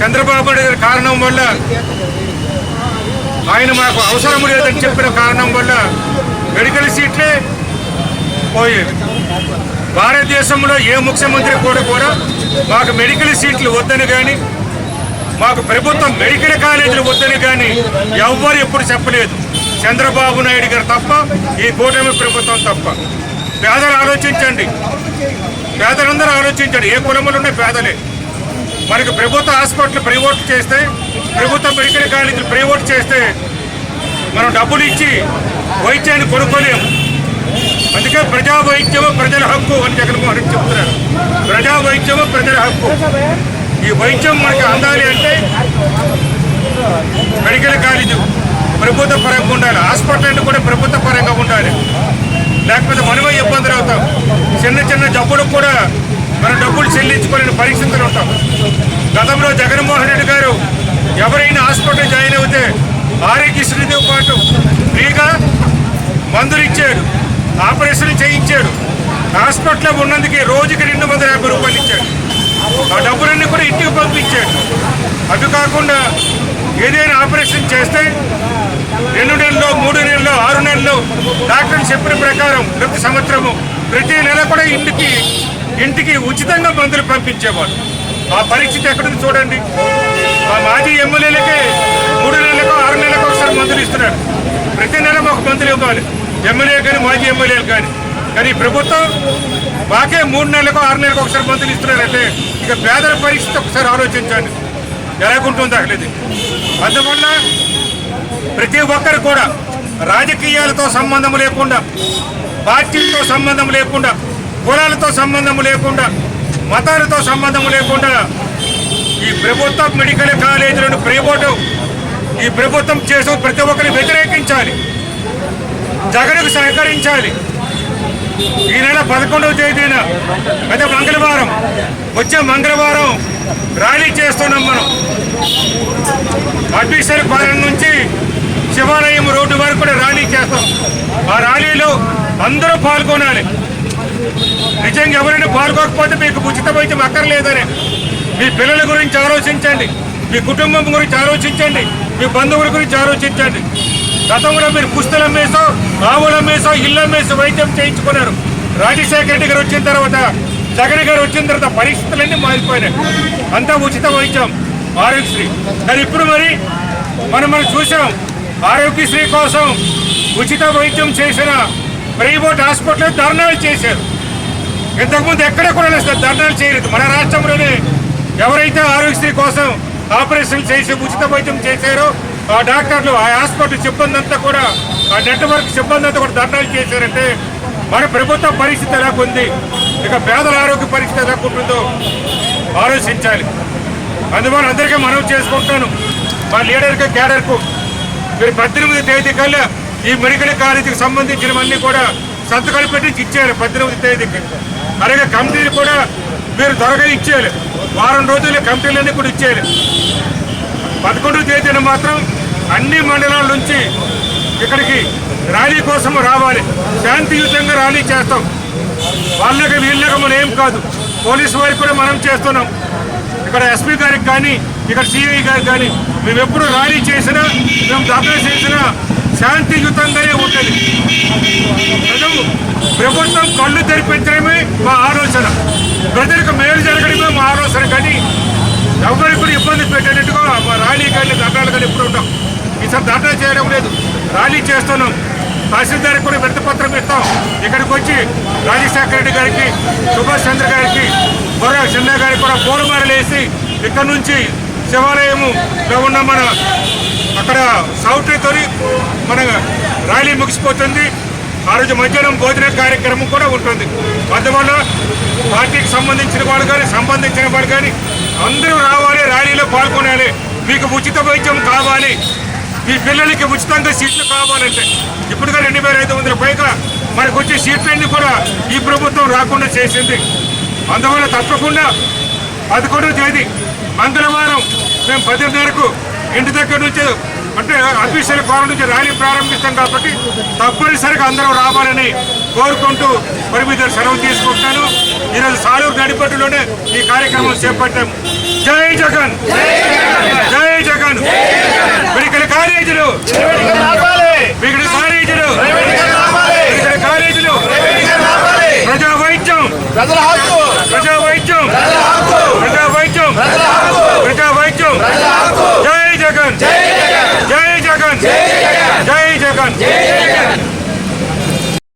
చంద్రబాబు నాయుడు కారణం వల్ల ఆయన మాకు అవసరం లేదని చెప్పిన కారణం వల్ల మెడికల్ సీట్లే పోయేవి. భారతదేశంలో ఏ ముఖ్యమంత్రి కూడా కూడా మాకు మెడికల్ సీట్లు వద్దని కానీ మాకు ప్రభుత్వం మెడికల్ కాలేజీలు వద్దని కానీ ఎవ్వరు ఎప్పుడు చెప్పలేదు. చంద్రబాబు నాయుడు గారు తప్ప ఈ కూటమి ప్రభుత్వం తప్ప. పేదలు ఆలోచించండి. పేదలందరూ ఆలోచించండి. ఏ కులములు ఉన్న పేదలే. మనకి ప్రభుత్వ హాస్పిటల్ ప్రైవేట్ చేస్తే ప్రభుత్వ మెడికల్ కాలేజీలు ప్రైవేట్ చేస్తే మనం డబ్బులు ఇచ్చి వైద్యాన్ని కొనుక్కోలేము. అందుకే ప్రజా వైద్యము ప్రజల హక్కు అని జగన్మోహన్ రెడ్డి చెప్తున్నారు. ప్రజా వైద్యము ప్రజల హక్కు. ఈ వైద్యం మనకి అందాలి అంటే మెడికల్ కాలేజీ ప్రభుత్వ పరంగా ఉండాలి. హాస్పిటల్ అంటే కూడా ప్రభుత్వ పరంగా ఉండాలి. లేకపోతే మనమే ఇబ్బందులు అవుతాం. చిన్న చిన్న జబ్బులకు కూడా మనం డబ్బులు చెల్లించుకోలేని ఉంటాం గతంలో జగన్మోహన్ రెడ్డి గారు ఎవరైనా హాస్పిటల్ జాయిన్ అవుతే ఆరోగ్యశ్రీతో పాటు ఫ్రీగా మందులు ఇచ్చాడు ఆపరేషన్లు చేయించాడు హాస్పిటల్లో ఉన్నందుకే రోజుకి రెండు వందల యాభై రూపాయలు ఇచ్చాడు ఆ డబ్బులన్నీ కూడా ఇంటికి పంపించాడు అవి కాకుండా ఏదైనా ఆపరేషన్ చేస్తే రెండు నెలల్లో మూడు నెలల్లో ఆరు నెలల్లో డాక్టర్ చెప్పిన ప్రకారం ప్రతి సంవత్సరము ప్రతి నెల కూడా ఇంటికి ఇంటికి ఉచితంగా మందులు పంపించేవాడు. ఆ పరిస్థితి ఎక్కడుంది చూడండి. ఆ మాజీ ఎమ్మెల్యేలకే మూడు నెలలకు ఆరు నెలలకు ఒకసారి మందులు ఇస్తున్నారు ప్రతి నెల మాకు మందులు ఇవ్వాలి. ఎమ్మెల్యే కానీ మాజీ ఎమ్మెల్యేలు కానీ కానీ ప్రభుత్వం మాకే మూడు నెలలకు ఆరు నెలలకు ఒకసారి మందులు ఇస్తున్నారంటే ఇక పేదల పరిస్థితి ఒకసారి ఆలోచించండి. ఎలాగుంటుందో అసలు అందువల్ల ప్రతి ఒక్కరు కూడా రాజకీయాలతో సంబంధం లేకుండా పార్టీలతో సంబంధం లేకుండా కులాలతో సంబంధం లేకుండా మతాలతో సంబంధం లేకుండా ఈ ప్రభుత్వ మెడికల్ కాలేజీలను ప్రైవేటు ఈ ప్రభుత్వం చేసిన ప్రతి ఒక్కరిని వ్యతిరేకించాలి. జగన్కు సహకరించాలి. ఈ నెల పదకొండవ తేదీన గత మంగళవారం వచ్చే మంగళవారం ర్యాలీ చేస్తున్నాం మనం. అడ్మిషన్ పాలన నుంచి శివాలయం రోడ్డు వరకు కూడా ర్యాలీ చేస్తాం. ఆ ర్యాలీలో అందరూ పాల్గొనాలి. నిజంగా ఎవరైనా పాల్గొకపోతే మీకు ఉచిత వైద్యం అక్కర్లేదని. మీ పిల్లల గురించి ఆలోచించండి. మీ కుటుంబం గురించి ఆలోచించండి. మీ బంధువుల గురించి ఆలోచించండి. గతంలో మీరు పుస్తలు అమ్మేసో ఆవులు అమ్మేసో ఇల్లు అమ్మేసో వైద్యం చేయించుకున్నారు. రాజశేఖర రెడ్డి గారు వచ్చిన తర్వాత జగన్ గారు వచ్చిన తర్వాత పరిస్థితులన్నీ మారిపోయినాయి. అంతా ఉచిత వైద్యం ఆరోగ్యశ్రీ. కానీ ఇప్పుడు మరి మనం మనం చూసాం ఆరోగ్యశ్రీ కోసం ఉచిత వైద్యం చేసిన ప్రైవేట్ హాస్పిటల్ ధర్నాలు చేశారు. ఇంతకుముందు ఎక్కడ కూడా లేదు ధర్నాలు చేయలేదు. మన రాష్ట్రంలోనే ఎవరైతే ఆరోగ్యశ్రీ కోసం ఆపరేషన్ చేసి ఉచిత వైద్యం చేశారో ఆ డాక్టర్లు ఆ హాస్పిటల్ సిబ్బంది అంతా కూడా ఆ నెట్వర్క్ సిబ్బంది అంతా కూడా ధర్నాలు చేశారంటే మన ప్రభుత్వ పరిస్థితి ఎలా ఉంది ఇక పేదల ఆరోగ్య పరిస్థితి ఎలా ఉంటుందో ఆలోచించాలి. అందువల్ల అందరికీ మనం చేసుకుంటాను. మా లీడర్కి క్యాడర్కు మీరు పద్దెనిమిది తేదీ కల్లా ఈ మెడికల్ కాలేజీకి సంబంధించినవన్నీ కూడా సంతకాలు పెట్టి ఇచ్చారు పద్దెనిమిది తేదీకి. అలాగే కమిటీలు కూడా మీరు త్వరగా ఇచ్చేయాలి. వారం రోజుల్లో కమిటీలన్నీ కూడా ఇచ్చేయాలి. పదకొండవ తేదీన మాత్రం అన్ని మండలాల నుంచి ఇక్కడికి ర్యాలీ కోసం రావాలి. శాంతియుతంగా ర్యాలీ చేస్తాం. వాళ్ళకి వీళ్ళకి మనం ఏం కాదు. పోలీసు వారికి కూడా మనం చేస్తున్నాం. ఇక్కడ ఎస్పీ గారికి కానీ ఇక్కడ సిఐ గారికి కానీ మేము ఎప్పుడు ర్యాలీ చేసినా మేము దాఖలు చేసినా శాంతియుతంగానే ఉంటుంది. ప్రజలు ప్రభుత్వం కళ్ళు తెరిపించడమే మా ఆలోచన. ప్రజలకు మేలు జరగడమే మా ఆలోచన కానీ ఎవరికి కూడా ఇబ్బంది పెట్టేటట్టుగా మా ర్యాలీ కానీ ధర్నాలు కానీ ఎప్పుడు ఉంటాం ఈసారి ధర్నా చేయడం లేదు. ర్యాలీ చేస్తున్నాం. తహసీల్దార్కి కూడా విడత ఇస్తాం. ఇక్కడికి వచ్చి రాజశేఖర రెడ్డి గారికి సుభాష్ చంద్ర గారికి బొర్ర చిన్న గారికి కూడా పూలమాలలు వేసి ఇక్కడ నుంచి శివాలయములో ఉన్న మన అక్కడ సౌట్రీతో మన ర్యాలీ ముగిసిపోతుంది. ఆ రోజు మధ్యాహ్నం భోజన కార్యక్రమం కూడా ఉంటుంది. అందువల్ల పార్టీకి సంబంధించిన వాళ్ళు కానీ సంబంధించిన వాళ్ళు కానీ అందరూ రావాలి ర్యాలీలో పాల్గొనాలి. మీకు ఉచిత వైద్యం కావాలి. మీ పిల్లలకి ఉచితంగా సీట్లు కావాలంటే ఇప్పుడుగా రెండు వేల ఐదు వందల పైగా మనకు వచ్చే సీట్లన్నీ కూడా ఈ ప్రభుత్వం రాకుండా చేసింది. అందువల్ల తప్పకుండా పదకొండవ తేదీ మంగళవారం మేము పదిన్నరకు ఇంటి దగ్గర నుంచి అంటే అఫీషియల్ ఫారం నుంచి ర్యాలీ ప్రారంభిస్తాం కాబట్టి తప్పనిసరిగా అందరూ రావాలని కోరుకుంటూ మరి మీద సెలవు తీసుకుంటాను ఈరోజు సాలూరు నడిపట్టులోనే ఈ కార్యక్రమం చేపట్టాం. జై జగన్! జై జగన్! మెడికల్ కాలేజీలు మెడికల్ కాలేజీలు మెడికల్ కాలేజీలు ప్రజా వైద్యం ప్రజల హక్కు ప్రజా వైద్యం ప్రజా వైద్యం ప్రజా వైద్యం జై